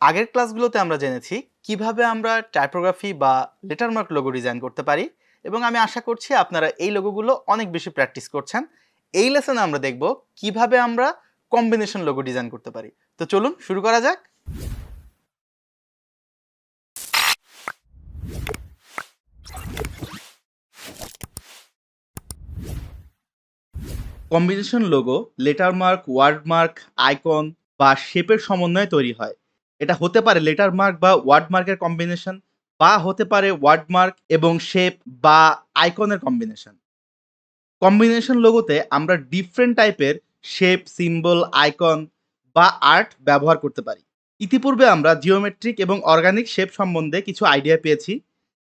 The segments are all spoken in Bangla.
আগের ক্লাসগুলোতে আমরা জেনেছি কীভাবে আমরা টাইপোগ্রাফি বা লেটারমার্ক লোগো ডিজাইন করতে পারি এবং আমি আশা করছি আপনারা এই লোগোগুলো অনেক বেশি প্র্যাকটিস করছেন। এই লেসনে আমরা দেখব কীভাবে আমরা কম্বিনেশন লোগো ডিজাইন করতে পারি। তো চলুন শুরু করা যাক। Combination logo letter mark word mark icon বা শেপের সমন্বয়ে তৈরি হয়। এটা হতে পারে লেটার মার্ক বা ওয়ার্ড মার্কের কম্বিনেশন বা হতে পারে ওয়ার্ড মার্ক এবং শেপ বা আইকনের কম্বিনেশন কম্বিনেশন লোগোতে আমরা ডিফারেন্ট টাইপের শেপ সিম্বল আইকন বা আর্ট ব্যবহার করতে পারি। ইতিপূর্বে আমরা জিওমেট্রিক এবং অর্গানিক শেপ সম্বন্ধে কিছু আইডিয়া পেয়েছি।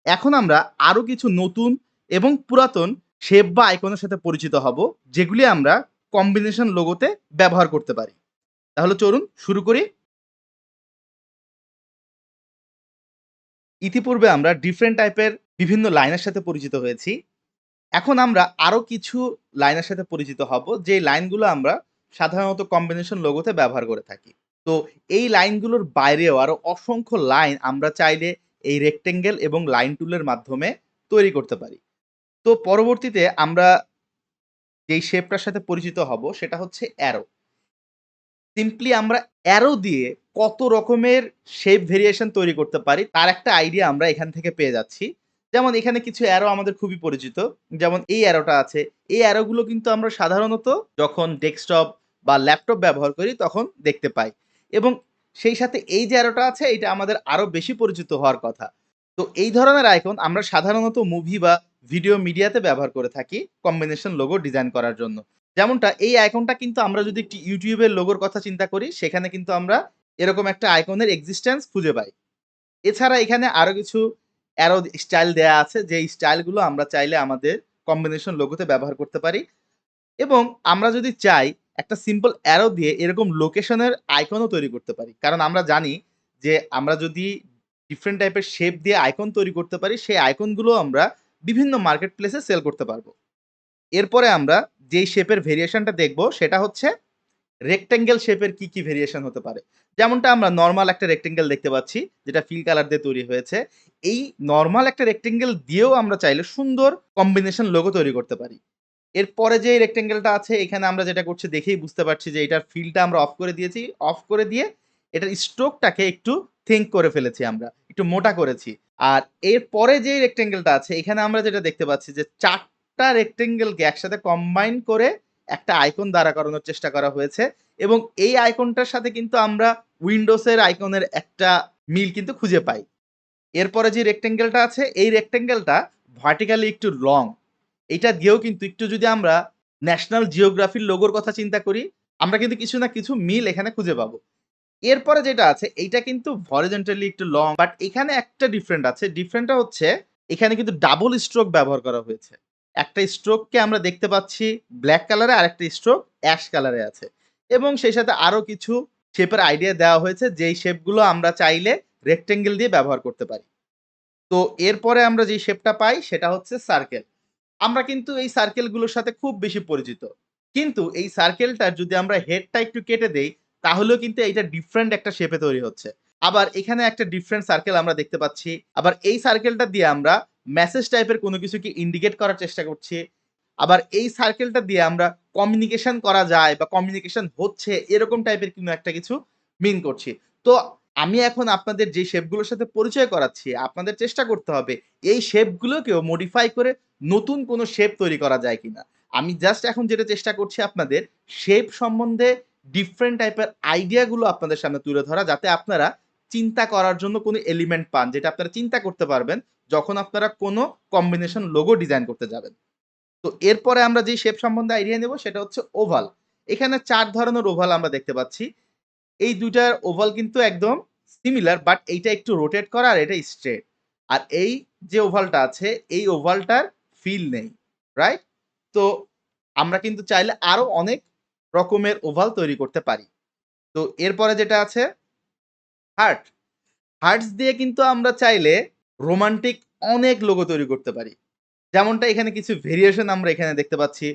এখন আমরা আরও কিছু নতুন এবং পুরাতন শেপ বা আইকনের সাথে পরিচিত হব, যেগুলি আমরা কম্বিনেশন লোগোতে ব্যবহার করতে পারি। তাহলে চলুন শুরু করি ইতিপূর্বে আমরা ডিফারেন্ট টাইপের বিভিন্ন লাইনের সাথে পরিচিত হয়েছি। এখন আমরা আরও কিছু লাইনের সাথে পরিচিত হব যে লাইনগুলো আমরা সাধারণত কম্বিনেশন লোগোতে ব্যবহার করে থাকি। তো এই লাইনগুলোর বাইরেও আরও অসংখ্য লাইন আমরা চাইলে এই রেক্টেঙ্গেল এবং লাইন টুলের মাধ্যমে তৈরি করতে পারি। তো পরবর্তীতে আমরা যেই শেপটার সাথে পরিচিত হব, সেটা হচ্ছে অ্যারো সিম্পলি আমরা অ্যারো দিয়ে কত রকমের শেপ ভেরিয়েশন তৈরি করতে পারি, তার একটা আইডিয়া আমরা এখান থেকে পেয়ে যাচ্ছি। যেমন এখানে কিছু অ্যারো আমাদের খুবই পরিচিত, যেমন এই অ্যারোটা আছে। এই অ্যারোগুলো কিন্তু আমরা সাধারণত যখন ডেস্কটপ বা ল্যাপটপ ব্যবহার করি, তখন দেখতে পাই। এবং সেই সাথে এই যে অ্যারোটা আছে, এটা আমাদের আরও বেশি পরিচিত হওয়ার কথা। তো এই ধরনের আইকন আমরা সাধারণত মুভি বা ভিডিও মিডিয়াতে ব্যবহার করে থাকি কম্বিনেশন লোগো ডিজাইন করার জন্য। যেমনটা, এই আইকনটা কিন্তু আমরা যদি একটি ইউটিউবের লোগোর কথা চিন্তা করি, সেখানে কিন্তু আমরা এরকম একটা আইকনের এক্সিস্টেন্স খুঁজে পাই। এছাড়া এখানে আরও কিছু অ্যারো স্টাইল দেয়া আছে, যে স্টাইলগুলো আমরা চাইলে আমাদের কম্বিনেশন লোগোতে ব্যবহার করতে পারি। এবং আমরা যদি চাই, একটা সিম্পল অ্যারো দিয়ে এরকম লোকেশনের আইকনও তৈরি করতে পারি। কারণ আমরা জানি যে আমরা যদি ডিফারেন্ট টাইপের শেপ দিয়ে আইকন তৈরি করতে পারি, সেই আইকনগুলো আমরা বিভিন্ন মার্কেট প্লেসে সেল করতে পারব। এরপরে আমরা যেই শেপের ভেরিয়েশনটা দেখব, সেটা হচ্ছে রেক্টেঙ্গেল শেপের কি কি ভেরিয়েশন হতে পারে? যেমনটা আমরা নর্মাল একটা রেক্টেঙ্গেল দেখতে পাচ্ছি, যেটা ফিল কালার দিয়ে তৈরি হয়েছে। এই নর্মাল একটা রেক্টেঙ্গেল দিয়েও আমরা চাইলে সুন্দর কম্বিনেশন লোগো তৈরি করতে পারি। এরপরে যে রেক্টেঙ্গেলটা আছে, এখানে আমরা যেটা করছি, দেখেই বুঝতে পারছি যে এটার ফিলটা আমরা অফ করে দিয়েছি। অফ করে দিয়ে এটার স্ট্রোকটাকে একটু থিঙ্ক করে ফেলেছি আমরা, একটু মোটা করেছি। আর এরপরে যে রেক্টেঙ্গেলটা আছে, এখানে আমরা যেটা দেখতে পাচ্ছি যে চারটা রেক্টেঙ্গেলকে একসাথে কম্বাইন করে একটা আইকন দ্বারা করানোর চেষ্টা করা হয়েছে এবং এই আইকনটার সাথে কিন্তু আমরা উইন্ডোজের আইকনের একটা মিল কিন্তু খুঁজে পাই। এরপরে যে রেক্টেঙ্গেলটা আছে, এই রেক্টেঙ্গেলটা ভার্টিক্যালি একটু লং এটা দিয়েও কিন্তু একটু যদি আমরা ন্যাশনাল জিওগ্রাফির লোগোর কথা চিন্তা করি, আমরা কিন্তু কিছু না কিছু মিল এখানে খুঁজে পাবো। এরপরে যেটা আছে, এইটা কিন্তু হরিজেন্টালি একটু লং বাট এখানে একটা ডিফারেন্ট আছে। ডিফারেন্টটা হচ্ছে, এখানে কিন্তু ডাবল স্ট্রোক ব্যবহার করা হয়েছে। একটা স্ট্রোককে আমরা দেখতে পাচ্ছি ব্ল্যাক কালারে আর একটা স্ট্রোক অ্যাশ কালারে আছে। এবং সেই সাথে আরও কিছু শেপের আইডিয়া দেওয়া হয়েছে, যেই শেপগুলো আমরা চাইলে রেক্টেঙ্গেল দিয়ে ব্যবহার করতে পারি। তো এরপরে আমরা যে শেপটা পাই, সেটা হচ্ছে সার্কেল আমরা কিন্তু এই সার্কেলগুলোর সাথে খুব বেশি পরিচিত। কিন্তু এই সার্কেলটার যদি আমরা হেডটা একটু কেটে দেই, তাহলেও কিন্তু এইটা ডিফারেন্ট একটা শেপে তৈরি হচ্ছে। আবার এখানে একটা ডিফারেন্ট সার্কেল আমরা দেখতে পাচ্ছি। আবার এই সার্কেলটা দিয়ে আমরা মেসেজ টাইপের কোনো কিছুকে ইন্ডিকেট করার চেষ্টা করছে। আবার এই সার্কেলটা দিয়ে আমরা কমিউনিকেশন করা যায় বা কমিউনিকেশন হচ্ছে এরকম টাইপের কোনো একটা কিছু মিন করছি। তো আমি এখন আপনাদের যে শেপগুলোর সাথে পরিচয় করাচ্ছি, আপনাদের চেষ্টা করতে হবে এই শেপগুলোকেও মডিফাই করে নতুন কোনো শেপ তৈরি করা যায় কিনা। আমি জাস্ট এখন যেটা চেষ্টা করছি আপনাদের শেপ সম্বন্ধে ডিফারেন্ট টাইপের আইডিয়াগুলো আপনাদের সামনে তুলে ধরা, যাতে আপনারা চিন্তা করার জন্য কোনো এলিমেন্ট পান, যেটা আপনারা চিন্তা করতে পারবেন যখন আপনারা কোনো কম্বিনেশন লোগো ডিজাইন করতে যাবেন। তো এরপরে আমরা যে শেপ সম্বন্ধে আইডিয়া নেব সেটা হচ্ছে ওভাল এখানে চার ধরনের ওভাল আমরা দেখতে পাচ্ছি। এই দুইটার ওভাল কিন্তু একদম সিমিলার বাট এইটা একটু রোটেট করা আর এটা স্ট্রেট আর এই যে ওভালটা আছে, এই ওভালটার ফিল নেই রাইট তো আমরা কিন্তু চাইলে আরও অনেক রকমের ওভাল তৈরি করতে পারি। তো এরপরে যেটা আছে হার্ট হার্টস দিয়ে কিন্তু আমরা চাইলে রোমান্টিক অনেক লোগো তৈরি করতে পারি। যেমনটা এখানে কিছু ভেরিয়েশন আমরা এখানে দেখতে পাচ্ছি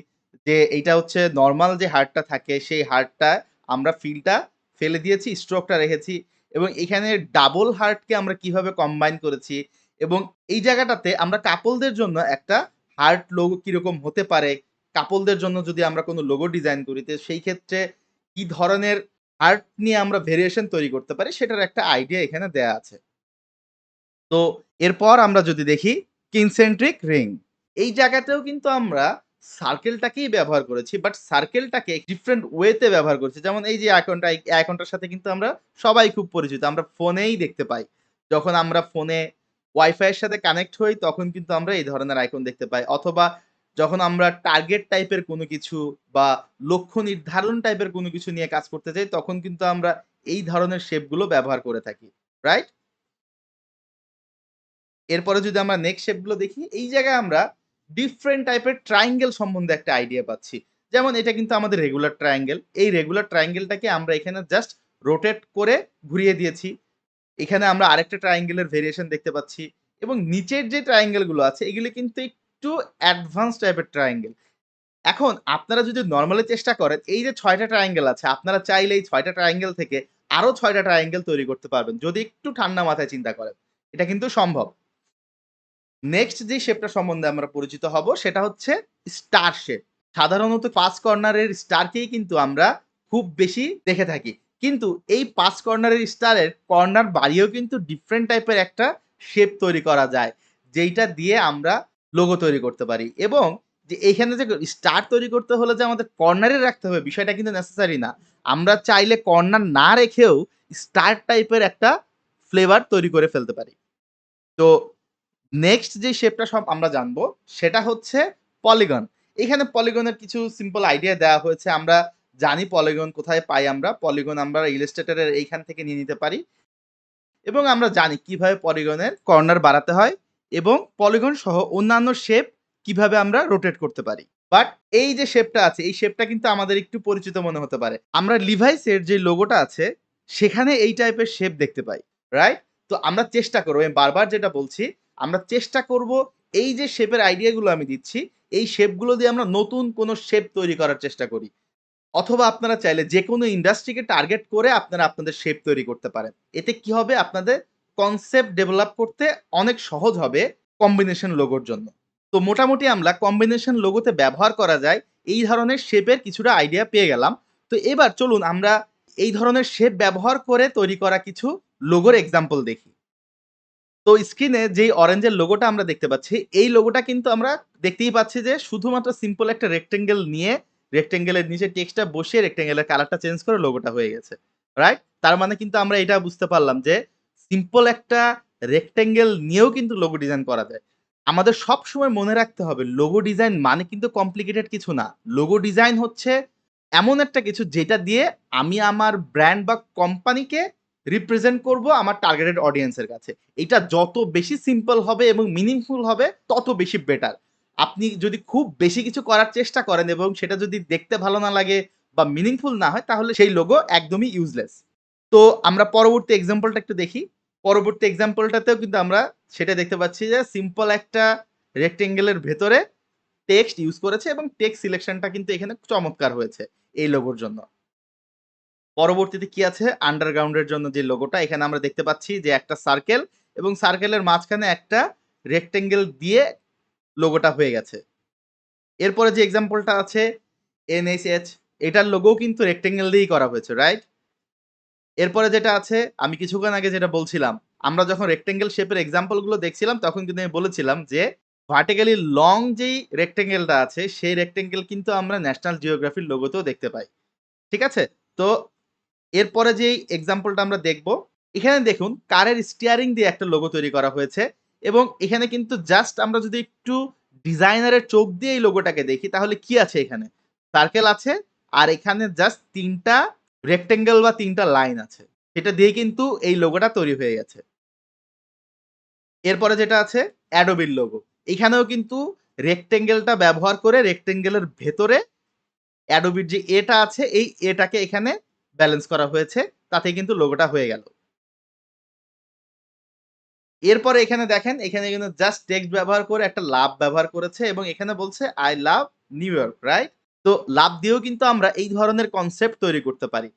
যে এইটা হচ্ছে নর্মাল যে হার্টটা থাকে, সেই হার্টটা আমরা ফিলটা ফেলে দিয়েছি স্ট্রোকটা রেখেছি এবং এখানে ডাবল হার্টকে আমরা কীভাবে কম্বাইন করেছি এবং এই জায়গাটাতে আমরা কাপলদের জন্য একটা হার্ট লোগো কীরকম হতে পারে কাপলদের জন্য যদি আমরা কোনো লোগো ডিজাইন করি, তো সেই ক্ষেত্রে কি ধরনের আর্ট নিয়ে আমরা ভেরিয়েশন তৈরি করতে পারি, সেটার একটা আইডিয়া এখানে দেয়া আছে। তো এরপর আমরা যদি দেখি কিনসেন্ট্রিক রিং এই জায়গাতেও কিন্তু আমরা সার্কেলটাকেই ব্যবহার করেছি বাট সার্কেলটাকে ডিফারেন্ট ওয়েতে ব্যবহার করেছি। যেমন এই যে আইকনটা আইকনটার সাথে কিন্তু আমরা সবাই খুব পরিচিত, আমরা ফোনেই দেখতে পাই। যখন আমরা ফোনে ওয়াইফাইয়ের সাথে কানেক্ট হই, তখন কিন্তু আমরা এই ধরনের আইকন দেখতে পাই, অথবা যখন আমরা টার্গেট টাইপের কোনো কিছু বা লক্ষ্য নির্ধারণ টাইপের কোনো কিছু নিয়ে কাজ করতে চাই তখন কিন্তু আমরা এই ধরনের শেপগুলো ব্যবহার করে থাকি রাইট এরপরে যদি আমরা নেক্সট শেপগুলো দেখি, এই জায়গায় আমরা ডিফারেন্ট টাইপের ট্রায়াঙ্গেল সম্বন্ধে একটা আইডিয়া পাচ্ছি। যেমন এটা কিন্তু আমাদের রেগুলার ট্রায়াঙ্গেল এই রেগুলার ট্রায়াঙ্গেলটাকে আমরা এখানে জাস্ট রোটেট করে ঘুরিয়ে দিয়েছি। এখানে আমরা আরেকটা ট্রায়াঙ্গেলের ভেরিয়েশন দেখতে পাচ্ছি এবং নিচের যে ট্রায়াঙ্গেলগুলো আছে, এগুলি কিন্তু একটু অ্যাডভান্স টাইপের ট্রায়াঙ্গেল এখন আপনারা যদি নর্মালি চেষ্টা করেন, এই যে ছয়টা ট্রায়াঙ্গেল আছে, আপনারা চাইলে এই ছয়টা ট্রায়াঙ্গেল থেকে আরও ছয়টা ট্রায়াঙ্গেল তৈরি করতে পারবেন, যদি একটু ঠান্ডা মাথায় চিন্তা করেন। এটা কিন্তু সম্ভব। নেক্সট যে শেপটা সম্বন্ধে আমরা পরিচিত হব, সেটা হচ্ছে স্টার শেপ সাধারণত পাঁচ কর্নারের স্টারকেই কিন্তু আমরা খুব বেশি দেখে থাকি। কিন্তু এই পাঁচ কর্নারের স্টারের কর্নার বাড়িয়েও কিন্তু ডিফারেন্ট টাইপের একটা শেপ তৈরি করা যায়, যেইটা দিয়ে আমরা লোগো তৈরি করতে পারি। এবং যে এখানে যে স্টার তৈরি করতে হলে যে আমাদের কর্নারে রাখতে হবে, বিষয়টা কিন্তু নেসেসারি না। আমরা চাইলে কর্নার না রেখেও স্টার টাইপের একটা ফ্লেভার তৈরি করে ফেলতে পারি। তো নেক্সট যে শেপটা সব আমরা জানব, সেটা হচ্ছে পলিগন এখানে পলিগনের কিছু সিম্পল আইডিয়া দেওয়া হয়েছে। আমরা জানি পলিগন কোথায় পাই আমরা। পলিগন আমরা ইলাস্ট্রেটরের এইখান থেকে নিয়ে নিতে পারি। এবং আমরা জানি কীভাবে পলিগনের কর্নার বাড়াতে হয়। এবং পলিগন সহ অন্যান্য শেপ কীভাবে আমরা রোটেট করতে পারি। বাট এই যে শেপটা আছে, এই শেপটা কিন্তু আমাদের একটু পরিচিত মনে হতে পারে। আমরা লিভাইসের যে লোগোটা আছে, সেখানে এই টাইপের শেপ দেখতে পাই রাইট তো আমরা চেষ্টা করব, আমি বারবার যেটা বলছি, আমরা চেষ্টা করব এই যে শেপের আইডিয়াগুলো আমি দিচ্ছি, এই শেপগুলো দিয়ে আমরা নতুন কোনো শেপ তৈরি করার চেষ্টা করি। অথবা আপনারা চাইলে যে কোনো ইন্ডাস্ট্রিকে টার্গেট করে আপনারা আপনাদের শেপ তৈরি করতে পারেন। এতে কি হবে? আপনাদের কনসেপ্ট ডেভেলপ করতে অনেক সহজ হবে কম্বিনেশন লোগোর জন্য। তো মোটামুটি আমরা কম্বিনেশন লোগোতে ব্যবহার করা যায়, এই ধরনের শেপের কিছুটা আইডিয়া পেয়ে গেলাম। তো এবার চলুন আমরা এই ধরনের শেপ ব্যবহার করে তৈরি করা কিছু লোগোর এক্সাম্পল দেখি। তো স্ক্রিনে যেই অরেঞ্জের লোগোটা আমরা দেখতে পাচ্ছি, এই লোগোটা কিন্তু আমরা দেখতেই পাচ্ছি যে শুধুমাত্র সিম্পল একটা রেক্টেঙ্গেল নিয়ে রেক্টেঙ্গেলের নিচে টেক্সটটা বসিয়ে রেক্টেঙ্গেলের কালারটা চেঞ্জ করে লোগোটা হয়ে গেছে। রাইট তার মানে কিন্তু আমরা এটা বুঝতে পারলাম যে সিম্পল একটা রেক্টেঙ্গেল নিয়েও কিন্তু লোগো ডিজাইন করা যায়। আমাদের সব সময় মনে রাখতে হবে লোগো ডিজাইন মানে কিন্তু কমপ্লিকেটেড কিছু না। লোগো ডিজাইন হচ্ছে এমন একটা কিছু যেটা দিয়ে আমি আমার ব্র্যান্ড বা কোম্পানিকে রিপ্রেজেন্ট করব আমার টার্গেটেড অডিয়েন্সের কাছে। এটা যত বেশি সিম্পল হবে এবং মিনিংফুল হবে, তত বেশি বেটার আপনি যদি খুব বেশি কিছু করার চেষ্টা করেন এবং সেটা যদি দেখতে ভালো না লাগে বা মিনিংফুল না হয়, তাহলে সেই লোগো একদমই ইউজলেস তো আমরা পরবর্তী এক্সাম্পলটা একটু দেখি। পরবর্তী এক্সাম্পলটাতেও কিন্তু আমরা সেটা দেখতে পাচ্ছি যে সিম্পল একটা রেক্টেঙ্গেলের ভেতরে টেক্সট ইউজ করেছে এবং টেক্সট সিলেকশনটা কিন্তু এখানে চমৎকার হয়েছে এই লোগোর জন্য। পরবর্তীতে কি আছে? আন্ডারগ্রাউন্ডের জন্য যে লোগোটা এখানে আমরা দেখতে পাচ্ছি যে একটা সার্কেল এবং সার্কেলের মাঝখানে একটা রেক্টেঙ্গেল দিয়ে লোগোটা হয়ে গেছে। এরপরে যে এক্সাম্পলটা আছে এনএসএচ এটার লোগো কিন্তু রেক্টেঙ্গেল দিয়েই করা হয়েছে রাইট এরপরে যেটা আছে, আমি কিছুক্ষণ আগে যেটা বলছিলাম, আমরা যখন রেক্টেঙ্গেল শেপের এক্সাম্পলগুলো দেখছিলাম, তখন কিন্তু আমি বলেছিলাম যে ভার্টিক্যালি লং যেই রেক্টেঙ্গেলটা আছে, সেই রেক্টেঙ্গেল কিন্তু আমরা ন্যাশনাল জিওগ্রাফির লোগোতেও দেখতে পাই। ঠিক আছে? তো এরপরে যেই এক্সাম্পলটা আমরা দেখব, এখানে দেখুন, কারের স্টিয়ারিং দিয়ে একটা লোগো তৈরি করা হয়েছে এবং এখানে কিন্তু জাস্ট আমরা যদি একটু ডিজাইনারের চোখ দিয়ে এই লোগোটাকে দেখি, তাহলে কি আছে এখানে? সার্কেল আছে, আর এখানে জাস্ট তিনটা রেক্টেঙ্গেল বা তিনটা লাইন আছে। সেটা দিয়ে কিন্তু এই লোগোটা তৈরি হয়ে গেছে। এরপরে যেটা আছে অ্যাডোবির লোগো এখানেও কিন্তু রেক্টেঙ্গেলটা ব্যবহার করে রেক্টেঙ্গেলের ভেতরে অ্যাডোবির যে এটা আছে, এই এটাকে এখানে ব্যালেন্স করা হয়েছে। তাতে কিন্তু লোগোটা হয়ে গেল। এরপরে এখানে দেখেন, এখানে কিন্তু জাস্ট টেক্সট ব্যবহার করে একটা লাভ ব্যবহার করেছে এবং এখানে বলছে I love New York right তো লাভ দিয়েও কিন্তু আমরা এই ধরনের কনসেপ্ট তৈরি করতে পারি।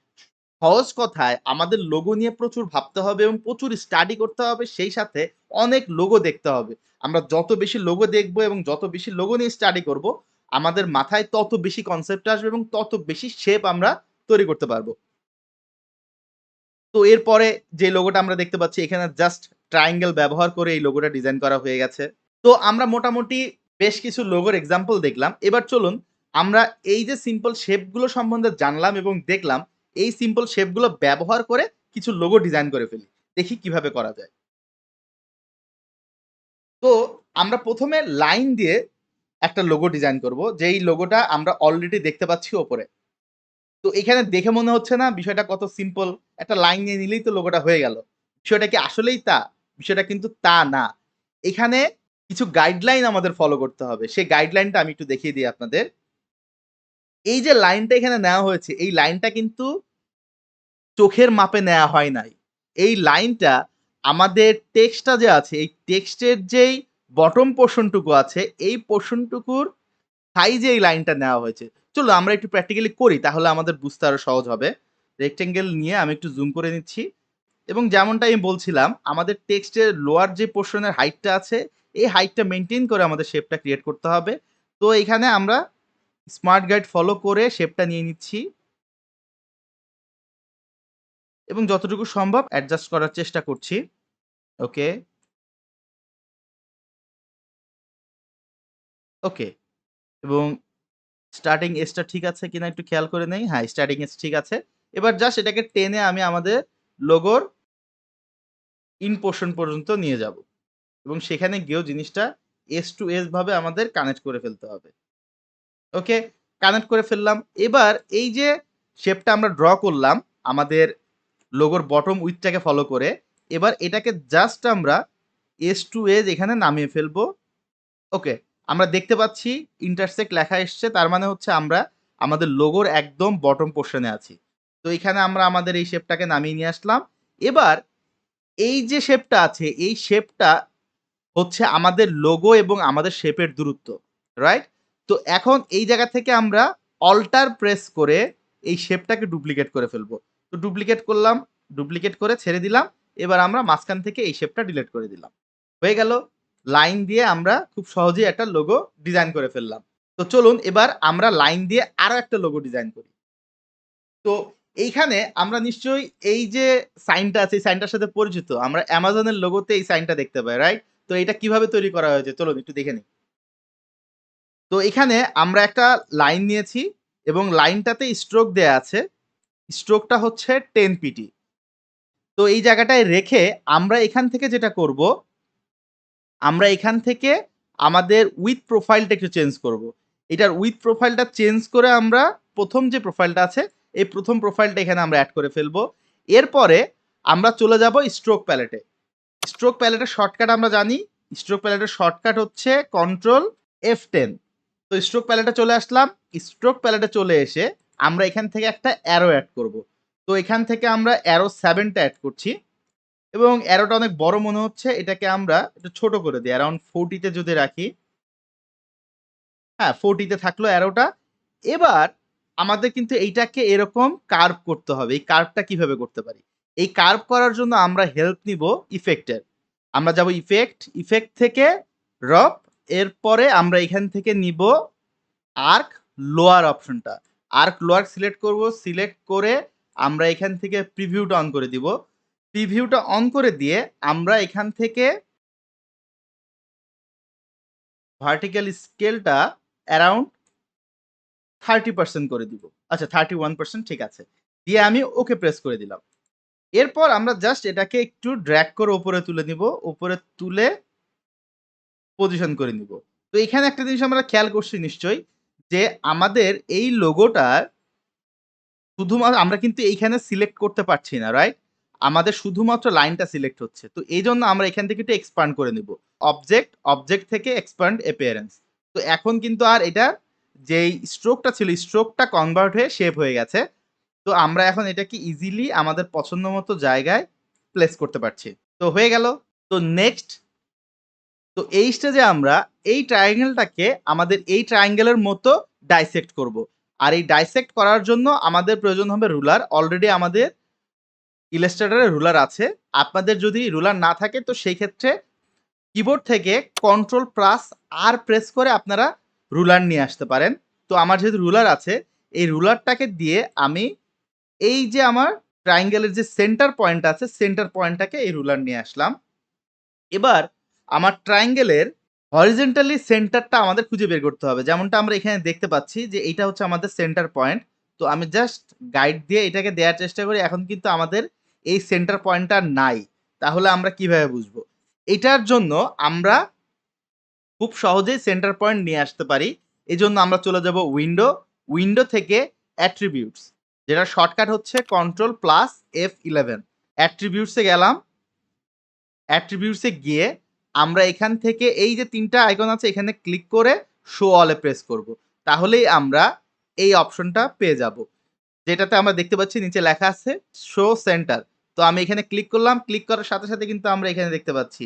সহজ কথায় আমাদের লোগো নিয়ে প্রচুর ভাবতে হবে এবং প্রচুর স্টাডি করতে হবে, সেই সাথে অনেক লোগো দেখতে হবে। আমরা যত বেশি লোগো দেখব এবং যত বেশি লোগো নিয়ে স্টাডি করব, আমাদের মাথায় তত বেশি কনসেপ্ট আসবে এবং তত বেশি শেপ আমরা তৈরি করতে পারব। তো এরপরে যে লোগোটা আমরা দেখতে পাচ্ছি, এখানে জাস্ট ট্রায়াঙ্গেল ব্যবহার করে এই লোগোটা ডিজাইন করা হয়ে গেছে। তো আমরা মোটামুটি বেশ কিছু লোগোর এক্সাম্পল দেখলাম। এবার চলুন আমরা এই যে সিম্পল শেপগুলো সম্বন্ধে জানলাম এবং দেখলাম, এই সিম্পল শেপগুলো ব্যবহার করে কিছু লোগো ডিজাইন করে ফেলি। দেখি কীভাবে করা যায়। তো আমরা প্রথমে লাইন দিয়ে একটা লোগো ডিজাইন করব, যেই লোগোটা আমরা অলরেডি দেখতে পাচ্ছি ওপরে। তো এখানে দেখে মনে হচ্ছে না, বিষয়টা কত সিম্পল একটা লাইন নিয়ে নিলেই তো লোগোটা হয়ে গেল। বিষয়টা কি আসলেই তা? বিষয়টা কিন্তু তা না। এখানে কিছু গাইডলাইন আমাদের ফলো করতে হবে। সেই গাইডলাইনটা আমি একটু দেখিয়ে দিই আপনাদের। এই যে লাইনটা এখানে নেওয়া হয়েছে, এই লাইনটা কিন্তু চোখের মাপে নেওয়া হয় নাই। এই লাইনটা আমাদের টেক্সটটা যে আছে, এই টেক্সটের যেই বটম পোর্শনটুকু আছে, এই পোর্শনটুকুর সাইজে এই লাইনটা নেওয়া হয়েছে। চলো আমরা একটু প্র্যাকটিক্যালি করি, তাহলে আমাদের বুঝতে আরও সহজ হবে। রেক্টেঙ্গেল নিয়ে আমি একটু জুম করে নিচ্ছি। এবং যেমনটা আমি বলছিলাম, আমাদের টেক্সটের লোয়ার যে পোর্শনের হাইটটা আছে, এই হাইটটা মেনটেন করে আমাদের শেপটা ক্রিয়েট করতে হবে। তো এখানে আমরা স্মার্ট গাইড ফলো করে শেপটা নিয়ে নিচ্ছি। এবং যতটুকু সম্ভব অ্যাডজাস্ট করার চেষ্টা করছি। ওকে। ওকে। এবং স্টার্টিং এজটা ঠিক আছে কিনা একটু খেয়াল করে নেই। হ্যাঁ স্টার্টিং এজ ঠিক আছে। এবার জাস্ট এটাকে টেনে আমি আমাদের লোগোর ইন পোর্শন পর্যন্ত নিয়ে যাব। এবং সেখানে গিয়েও জিনিসটা এস টু এস ভাবে আমাদের কানেক্ট করে ফেলতে হবে। ওকে? কানেক্ট করে ফেললাম। এবার এই যে শেপটা আমরা ড্র করলাম আমাদের লোগোর বটম উইথটাকে ফলো করে, এবার এটাকে জাস্ট আমরা এস টু এজ এখানে নামিয়ে ফেলব। ওকে, আমরা দেখতে পাচ্ছি ইন্টারসেক্ট লেখা এসছে, তার মানে হচ্ছে আমরা আমাদের লোগোর একদম বটম পোর্শনে আছি। তো এখানে আমরা আমাদের এই শেপটাকে নামিয়ে নিয়ে আসলাম। এবার এই যে শেপটা আছে, এই শেপটা হচ্ছে আমাদের লোগো এবং আমাদের শেপের দূরত্ব রাইট তো এখন এই জায়গা থেকে আমরা অল্টার প্রেস করে এই শেপটাকে ডুপ্লিকেট করে ফেলব। তো ডুপ্লিকেট করলাম ডুপ্লিকেট করে ছেড়ে দিলাম, এবার আমরা মাঝখান থেকে এই শেপটা ডিলিট করে দিলাম। হয়ে গেল লাইন দিয়ে আমরা খুব সহজেই একটা লোগো ডিজাইন করে ফেললাম। তো চলুন এবার আমরা লাইন দিয়ে আরও একটা লোগো ডিজাইন করি। তো এইখানে আমরা নিশ্চয়ই এই যে সাইনটা আছে, এই সাইনটার সাথে পরিচিত। আমরা অ্যামাজনের লোগোতে এই সাইনটা দেখতে পাই রাইট তো এটা কীভাবে তৈরি করা হয়েছে? চলুন একটু দেখে নিই। তো এখানে আমরা একটা লাইন নিয়েছি এবং লাইনটাতে স্ট্রোক দেয়া আছে। স্ট্রোকটা হচ্ছে টেন পিটি তো এই জায়গাটায় রেখে আমরা এখান থেকে যেটা করব, আমরা এখান থেকে আমাদের উইথ প্রোফাইলটা একটু চেঞ্জ করব। এটার উইথ প্রোফাইলটা চেঞ্জ করে আমরা প্রথম যে প্রোফাইলটা আছে, এই প্রথম প্রোফাইলটা এখানে আমরা অ্যাড করে ফেলব। এরপরে আমরা চলে যাব স্ট্রোক প্যালেটে স্ট্রোক প্যালেটের শর্টকাট আমরা জানি। স্ট্রোক প্যালেটের শর্টকাট হচ্ছে কন্ট্রোল এফ টেন তো স্ট্রোক প্যালেটে চলে আসলাম। স্ট্রোক প্যালেটে চলে এসে আমরা এখান থেকে একটা অ্যারো অ্যাড করব। তো এখান থেকে আমরা অ্যারো সেভেনটা অ্যাড করছি এবং অ্যারোটা অনেক বড় মনে হচ্ছে। এটাকে আমরা একটু ছোট করে দিই। অ্যারাউন্ড ফোরটিতে যদি রাখি হ্যাঁ ফোরটিতে থাকল অ্যারোটা এবার আমাদের কিন্তু এইটাকে এরকম কার্ভ করতে হবে। এই কার্ভটা কীভাবে করতে পারি? এই কার্ভ করার জন্য আমরা হেল্প নিব ইফেক্টের আমরা যাব ইফেক্ট ইফেক্ট থেকে রপ এরপরে আমরা এখান থেকে নিব আর্ক লোয়ার অপশনটা আর্ক লোয়ার সিলেক্ট করব সিলেক্ট করে আমরা এখান থেকে প্রিভিউটা অন করে দিব। প্রিভিউটা অন করে দিয়ে আমরা এখান থেকে ভার্টিক্যাল স্কেলটা অ্যারাউন্ড থার্টি পার্সেন্ট করে দিব। আচ্ছা থার্টি ওয়ান পার্সেন্ট ঠিক আছে। দিয়ে আমি ওকে প্রেস করে দিলাম। এরপর আমরা জাস্ট এটাকে একটু ড্র্যাক করে উপরে তুলে নিব। উপরে তুলে পজিশন করে নিব। তো এখানে একটা জিনিস আমরা খেয়াল করছি নিশ্চয়ই, যে আমাদের এই লোগোটা শুধুমাত্র আমরা কিন্তু এইখানে সিলেক্ট করতে পারছি না রাইট আমাদের শুধুমাত্র লাইনটা সিলেক্ট হচ্ছে। তো এই জন্য আমরা এখান থেকে একটু এক্সপান্ড করে নিব। অবজেক্ট অবজেক্ট থেকে এক্সপান্ড অ্যাপিয়ারেন্স তো এখন কিন্তু আর এটা যেই স্ট্রোকটা ছিল স্ট্রোকটা কনভার্ট হয়ে শেপ হয়ে গেছে। তো আমরা এখন এটাকে ইজিলি আমাদের পছন্দ মতো জায়গায় প্লেস করতে পারছি। তো হয়ে গেল। তো নেক্সট তো এই স্টেজে আমরা এই ট্রায়াঙ্গেলটাকে আমাদের এই ট্রায়াঙ্গেলের মতো ডাইসেক্ট করব। আর এই ডাইসেক্ট করার জন্য আমাদের প্রয়োজন হবে রুলার অলরেডি আমাদের ইলাস্ট্রেটরে রুলার আছে। আপনাদের যদি রুলার না থাকে, তো সেই ক্ষেত্রে কিবোর্ড থেকে কন্ট্রোল প্লাস আর প্রেস করে আপনারা রুলার নিয়ে আসতে পারেন। তো আমার যেহেতু রুলার আছে, এই রুলারটাকে দিয়ে আমি এই যে আমার ট্রাইঙ্গেলের যে সেন্টার পয়েন্ট আছে সেন্টার পয়েন্টটাকে এই রুলার নিয়ে আসলাম। এবার আমার ট্রাইঙ্গেলের হরিজেন্টালি সেন্টারটা আমাদের খুঁজে বের করতে হবে। যেমনটা আমরা এখানে দেখতে পাচ্ছি যে এটা হচ্ছে আমাদের সেন্টার পয়েন্ট তো আমি জাস্ট গাইড দিয়ে এটাকে দেওয়ার চেষ্টা করি। এখন কিন্তু আমাদের এই সেন্টার পয়েন্টটা নাই। তাহলে আমরা কীভাবে বুঝব? এটার জন্য আমরা খুব সহজেই সেন্টার পয়েন্ট নিয়ে আসতে পারি। এই জন্য আমরা চলে যাব উইন্ডো উইন্ডো থেকে অ্যাট্রিবিউটস যেটা শর্টকাট হচ্ছে কন্ট্রোল প্লাস এফ ইলেভেন অ্যাট্রিবিউটসে গেলাম। অ্যাট্রিবিউটসে গিয়ে আমরা এখান থেকে এই যে তিনটা আইকন আছে, এখানে ক্লিক করে শো অলে প্রেস করব। তাহলেই আমরা এই অপশনটা পেয়ে যাব। যেটাতে আমরা দেখতে পাচ্ছি, নিচে লেখা আছে শো সেন্টার তো আমি এখানে ক্লিক করলাম ক্লিক করার সাথে সাথে কিন্তু আমরা এখানে দেখতে পাচ্ছি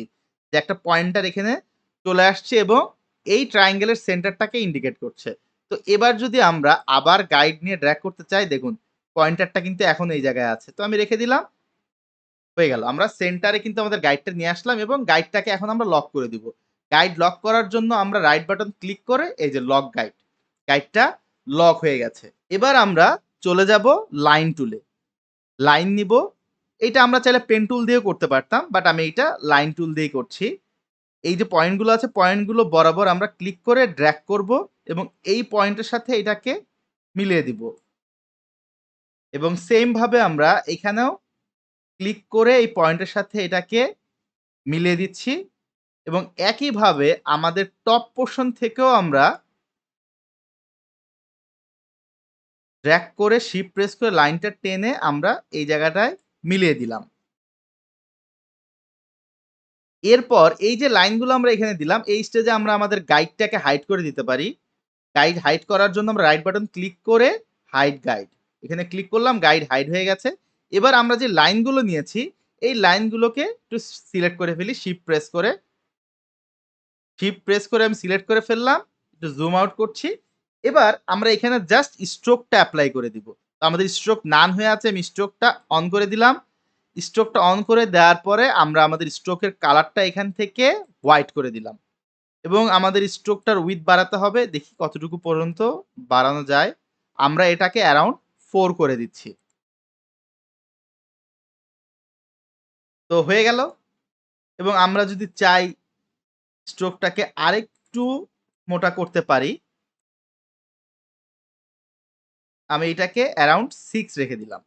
যে একটা পয়েন্টার এখানে চলে আসছে এবং এই ট্রায়াঙ্গেলের সেন্টারটাকে ইন্ডিকেট করছে। তো এবার যদি আমরা আবার গাইড নিয়ে ড্র্যাক করতে চাই, দেখুন, পয়েন্টারটা কিন্তু এখন এই জায়গায় আছে। তো আমি রেখে দিলাম হয়ে গেল। আমরা সেন্টারে কিন্তু আমাদের গাইডটা নিয়ে আসলাম এবং গাইডটাকে এখন আমরা লক করে দিব। গাইড লক করার জন্য আমরা রাইট বাটন ক্লিক করে এই যে লক গাইড গাইডটা লক হয়ে গেছে। এবার আমরা চলে যাব লাইন টুলে লাইন নিব। এটা আমরা চাইলে পেন টুল দিয়েও করতে পারতাম বাট আমি এইটা লাইন টুল দিয়েই করছি। এই যে পয়েন্টগুলো আছে পয়েন্টগুলো বরাবর আমরা ক্লিক করে ড্র্যাক করব এবং এই পয়েন্টের সাথে এটাকে মিলিয়ে দিব। এবং সেম ভাবে আমরা এখানেও ক্লিক করে এই পয়েন্টের সাথে এটাকে মিলিয়ে দিচ্ছি এবং একইভাবে আমাদের টপ পোর্শন থেকেও আমরা ড্র্যাগ করে শিপ প্রেস করে লাইনটা টেনে আমরা এই জায়গাটায় মিলিয়ে দিলাম। এরপর এই যে লাইনগুলো আমরা এখানে দিলাম, এই স্টেজে আমরা আমাদের গাইডটাকে হাইড করে দিতে পারি। গাইড হাইড করার জন্য আমরা রাইট বাটন ক্লিক করে হাইড গাইড এখানে ক্লিক করলাম গাইড হাইড হয়ে গেছে। এবার আমরা যে লাইনগুলো নিয়েছি, এই লাইনগুলোকে একটু সিলেক্ট করে ফেলি শিপ প্রেস করে। শিপ প্রেস করে আমি সিলেক্ট করে ফেললাম, একটু জুম আউট করছি। এবার আমরা এখানে জাস্ট স্ট্রোকটা অ্যাপ্লাই করে দিব। তো আমাদের স্ট্রোক নান হয়ে আছে, আমি স্ট্রোকটা অন করে দিলাম। স্ট্রোকটা অন করে দেওয়ার পরে আমরা আমাদের স্ট্রোকের কালারটা এখান থেকে হোয়াইট করে দিলাম। এবং আমাদের স্ট্রোকটার উইথ বাড়াতে হবে, দেখি কতটুকু পর্যন্ত বাড়ানো যায়। আমরা এটাকে অ্যারাউন্ড ফোর করে দিচ্ছি। তো হয়ে গেল। এবং আমরা যদি চাই স্ট্রোকটাকে আরেকটু মোটা করতে পারি, আমি এটাকে অ্যারাউন্ড সিক্স রেখে দিলাম।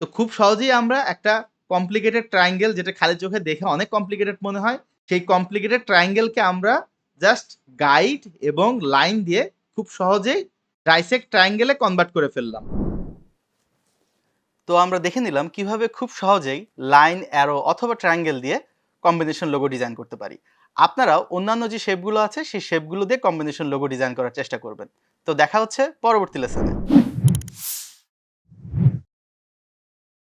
তো খুব সহজেই আমরা একটা কমপ্লিকেটেড ট্রায়াঙ্গেল যেটা খালি চোখে দেখে অনেক কমপ্লিকেটেড মনে হয়, সেই কমপ্লিকেটেড ট্রায়াঙ্গেলকে আমরা জাস্ট গাইড এবং লাইন দিয়ে খুব সহজেই ট্রাইসেক ট্রায়াঙ্গেলে কনভার্ট করে ফেললাম। তো আমরা দেখে নিলাম কীভাবে খুব সহজেই লাইন, অ্যারো অথবা ট্রায়াঙ্গেল দিয়ে কম্বিনেশন লোগো ডিজাইন করতে পারি। আপনারাও অন্যান্য যে শেপগুলো আছে, সেই শেপগুলো দিয়ে কম্বিনেশন লোগো ডিজাইন করার চেষ্টা করবেন। তো দেখা হচ্ছে পরবর্তী লেসনে।